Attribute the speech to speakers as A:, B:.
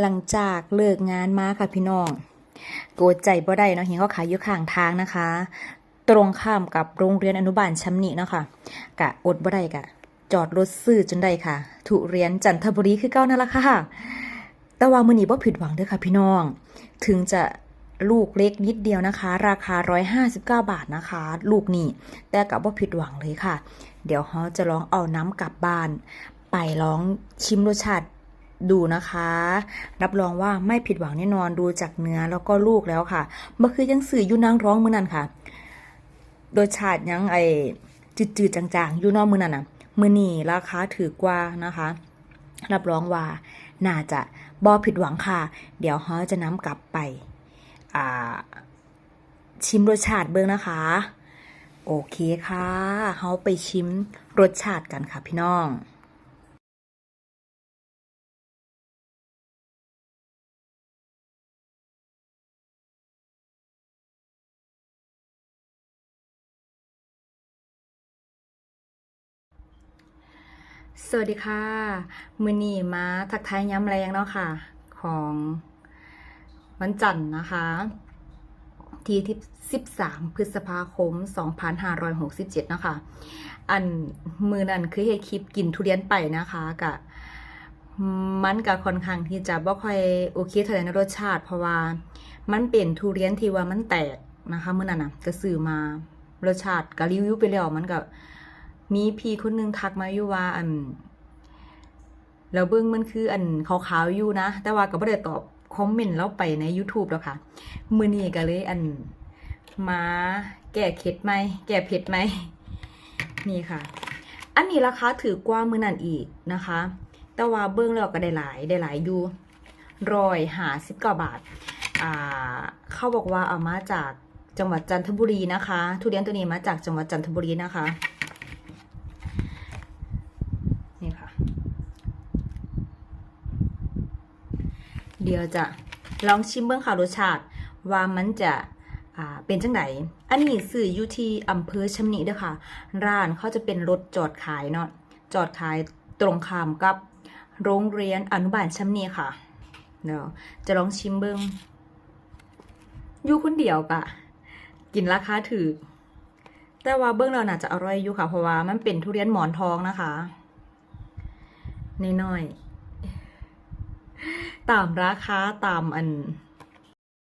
A: หลังจากเลิกงานมาค่ะพี่น้องโกรธใจบ่ได้เนาะเห็นเขาขายอยู่ข้างทางนะคะ ตรงข้ามกับโรงเรียนอนุบาลชำนิเนาะค่ะกะอดบ่ได้กะ จอดรถซื้อจนได้ค่ะทุเรียนจันทบุรีคือเก้านั่นละค่ะ แต่ว่ามือนี้บ่ผิดหวังเด้อค่ะพี่น้อง ถึงจะลูกเล็กนิดเดียวนะคะ ราคา 159 บาทนะคะ ลูกนี่แต่กับบ่ผิดหวังเลยค่ะ เดี๋ยวเราจะลองเอาน้ำกลับบ้าน ไปลองชิมรสชาติ ดูนะคะ รับรองว่าไม่ผิดหวังแน่นอนดูจากเนื้อแล้วก็ลูกแล้วค่ะเมื่อคือยังสื่ออยู่นางร้องมือนั่นค่ะรสชาติยังไอจืดๆจางๆอยู่นอกมือนั่นน่ะมือนี่ราคาถือกว่านะคะ รับรองว่าน่าจะบอผิดหวังค่ะ เดี๋ยวเขาจะน้ำกลับไปอ่าชิมรสชาติเบิ้งนะคะ โอเคค่ะเขาไปชิมรสชาติกันค่ะพี่น้อง สวัสดีค่ะ มือนีมาทักทายย้ำแรงเนาะค่ะ ของวันจันทร์นะคะที่ที่13พฤษภาคม2567เนาะคะ อันมือนั้นคือเฮคลิปกินทุเรียนไปนะคะกะมันก็ค่อนข้างที่จะบ่ค่อยโอเคเท่าไหร่ในรสชาติ เพราะว่ามันเป็นทุเรียนที่ว่ามันแตกนะคะเมื่อนั้นนะก็ซื้อมารสชาติก็รีวิวไปแล้วมันก็ มีพี่คนนึงทักมาอยู่ว่าอันแล้วเบิ่งมันคืออันขาวๆอยู่นะ แต่ว่าก็บ่ได้ตอบคอมเมนต์เราไปใน YouTube แล้วค่ะ มือนี้ก็เลยอันมาแก้เคล็ดไหม แก้เผ็ดไหม นี่ค่ะ อันนี้ราคาถือกว่ามือนั้นอีกนะคะ แต่ว่าเบื้องแล้วก็ได้หลายได้หลายอยู่ร้อยหาสิบกว่าบาท อ่า เขาบอกว่าเอามาจากจังหวัดจันทบุรีนะคะ ทุเรียนตัวนี้มาจากจังหวัดจันทบุรีนะคะ นี่ค่ะ เดี๋ยวจะลองชิมเบื้องข่าวรสชาติ ว่ามันจะอ่าเป็นจังไหนอันนี้สื่ออยู่ที่อำเภอชำนิเด้อค่ะ ร้านเขาจะเป็นรถจอดขายเนาะจอดขายตรงข้ามกับโรงเรียนอนุบาลชำนีค่ะ เดี๋ยวจะลองชิมเบิ้งอยู่คนเดียวกะ กินราคาถือ แต่ว่าเบิ้งเราน่าจะอร่อยอยู่ค่ะ เพราะว่ามันเป็นทุเรียนหมอนทองนะคะน้อยๆ ตามราคาตามอัน